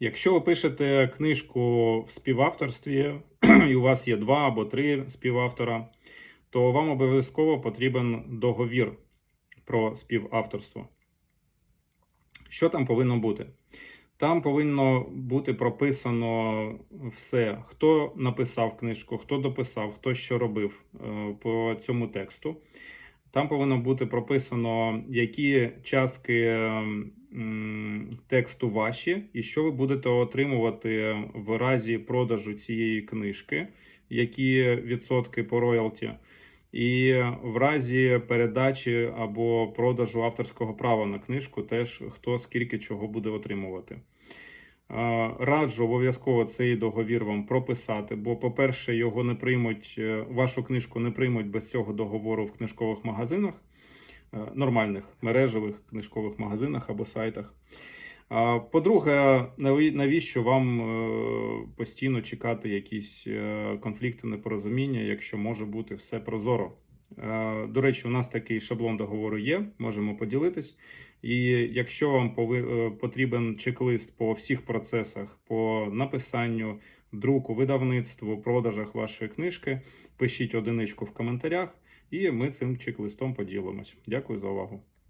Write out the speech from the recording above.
Якщо ви пишете книжку в співавторстві, і у вас є два або три співавтора, то вам обов'язково потрібен договір про співавторство. Що там повинно бути? Там повинно бути прописано все, хто написав книжку, хто дописав, хто що робив е, по цьому тексту. Там повинно бути прописано, які частки м, тексту ваші, і що ви будете отримувати в разі продажу цієї книжки, які відсотки по роялті, і в разі передачі або продажу авторського права на книжку, теж хто скільки чого буде отримувати. Раджу обов'язково цей договір вам прописати, бо, по-перше, його не приймуть, е, вашу книжку не приймуть без цього договору в книжкових магазинах, нормальних мережевих книжкових магазинах або сайтах. По-друге, навіщо вам е, постійно чекати якісь е, конфлікти, непорозуміння, якщо може бути все прозоро? Е, До речі, у нас такий шаблон договору є, можемо поділитись. І якщо вам е, потрібен чек-лист по всіх процесах, по написанню, друку, видавництву, продажах вашої книжки, пишіть одиничку в коментарях, і ми цим чек-листом поділимось. Дякую за увагу.